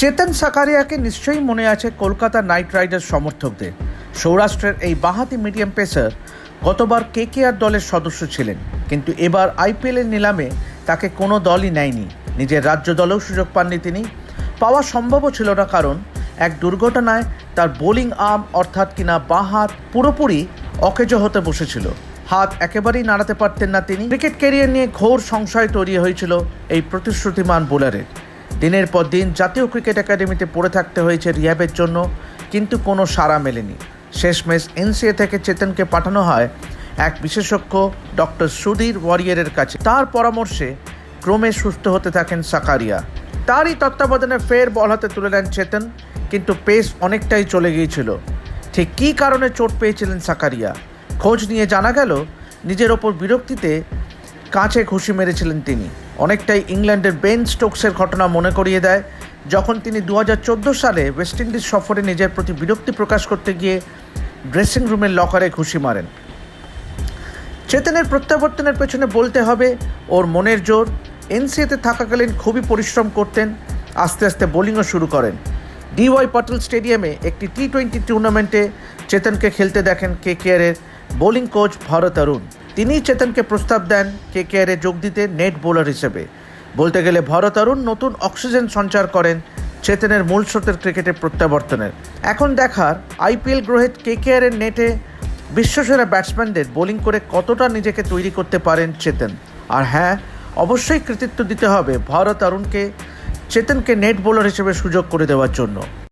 চেতন সাকারিয়াকে নিশ্চয়ই মনে আছে কলকাতা নাইট রাইডার্স সমর্থকদের। সৌরাষ্ট্রের এই বাঁহাতি মিডিয়াম পেসার গতবার কেকেআর দলের সদস্য ছিলেন, কিন্তু এবার আইপিএলের নিলামে তাকে কোনো দলই নেয়নি। নিজের রাজ্য দলেও সুযোগ পাননি তিনি। পাওয়া সম্ভবও ছিল না, কারণ এক দুর্ঘটনায় তার বোলিং আর্ম অর্থাৎ কিনা বাঁ হাত পুরোপুরি অকেজো হতে বসেছিল। হাত একেবারেই নাড়াতে পারতেন না তিনি। ক্রিকেট ক্যারিয়ার নিয়ে ঘোর সংশয় তৈরি হয়েছিল এই প্রতিশ্রুতিমান বোলারের। দিনের পর দিন জাতীয় ক্রিকেট একাডেমিতে পড়ে থাকতে হয়েছে রিহ্যাবের জন্য, কিন্তু কোনো সাড়া মেলেনি। শেষমেশ এনসিএ থেকে চেতনকে পাঠানো হয় এক বিশেষজ্ঞ ডক্টর সুধীর ওয়ারিয়ারের কাছে। তার পরামর্শে ক্রমে সুস্থ হতে থাকেন সাকারিয়া। তারই তত্ত্বাবধানে ফের বল হাতে তুলে নেন চেতন, কিন্তু পেস অনেকটাই চলে গিয়েছিল। ঠিক কী কারণে চোট পেয়েছিলেন সাকারিয়া? খোঁজ নিয়ে জানা গেল, নিজের ওপর বিরক্তিতে কাঁচে ঘুষি মেরেছিলেন তিনি। অনেকটাই ইংল্যান্ডের বেন স্টোকসের ঘটনা মনে করিয়ে দেয়, যখন তিনি দু হাজার চোদ্দ সালে ওয়েস্ট ইন্ডিজ সফরে নিজের প্রতি বিরক্তি প্রকাশ করতে গিয়ে ড্রেসিং রুমের লকারে ঘুষি মারেন। চেতনের প্রত্যাবর্তনের পেছনে বলতে হবে, ওর মনের জোর, এনসিএতে থাকাকালীন খুবই পরিশ্রম করতেন, আস্তে আস্তে বোলিংও শুরু করেন। ডিওয়াই পাটেল স্টেডিয়ামে একটি টি টোয়েন্টি টুর্নামেন্টে চেতনকে খেলতে দেখেন কে কেয়ারের বোলিং কোচ ভরত অরুণ। তিনিই চেতনকে প্রস্তাব দেন, কে কেয়ারে যোগ দিতে নেট বোলার হিসেবে। বলতে গেলে ভরত অরুণ নতুন অক্সিজেন সঞ্চার করেন, চেতনের মূল স্রোতের ক্রিকেটে প্রত্যাবর্তনের। এখন দেখার আইপিএল গ্রহের কে কেয়ারের নেটে বিশ্বসেরা ব্যাটসম্যানদের বোলিং করে কতটা নিজেকে তৈরি করতে পারেন চেতন। আর হ্যাঁ অবশ্যই কৃতিত্ব দিতে হবে ভারত অরুণকে, চেতনকে নেট বোলার হিসেবে সুযোগ করে দেওয়ার জন্য।